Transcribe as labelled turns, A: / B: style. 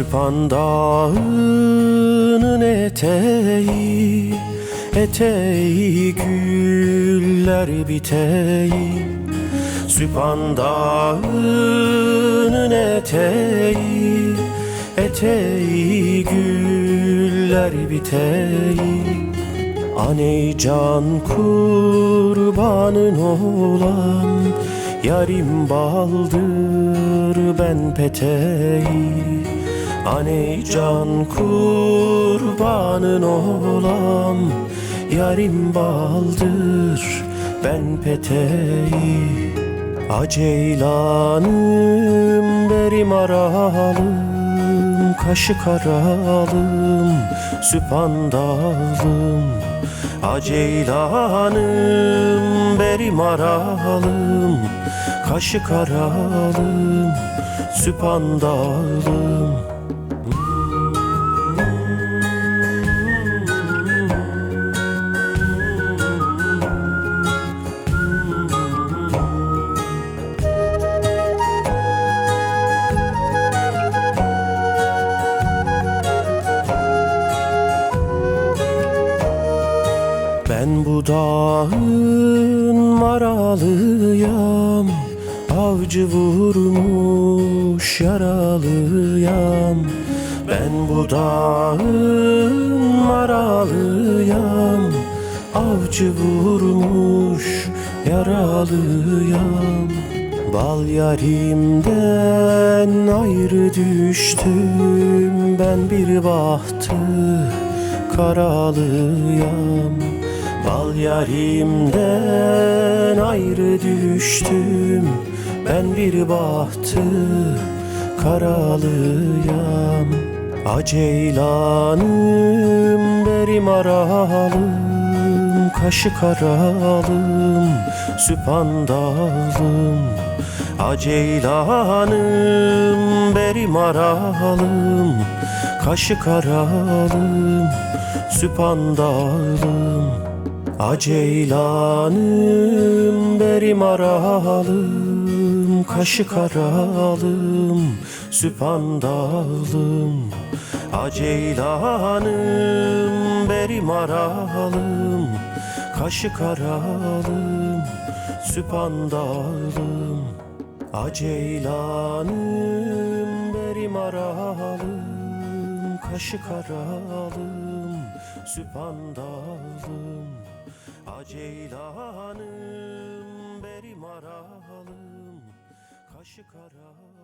A: Süphan Dağı'nın eteği Eteği güller biteği. Süphan Dağı'nın eteği Eteği güller biteği. Aney can kurbanın olan Yarim baldır ben peteği Aney can kurbanın olan Yarim baldır ben peteği. Aceylanım berim aralım Kaşı karalım Süphan dağlım Aceylanım berim aralım Kaşı karalım Süphan Ben bu dağın maralıyam Avcı vurmuş yaralıyam. Ben bu dağın maralıyam Avcı vurmuş yaralıyam. Bal yarimden ayrı düştüm Ben bir bahtı karalıyam Bal yarimden ayrı düştüm. Ben bir bahtı karalıyam. Aceylanım berim aralım. Kaşı karalım Süphan dağlım Aceylanım berim aralım. Kaşı karalım Süphan dağlım Aceylanım berim aralım Kaşı karalım Süphan dağlım Aceylanım berim aralım Kaşı karalım Süphan dağlım Aceylanım berim aralım Kaşı karalım Süphan dağlım Aceylanım berim aralım Kaşı karalım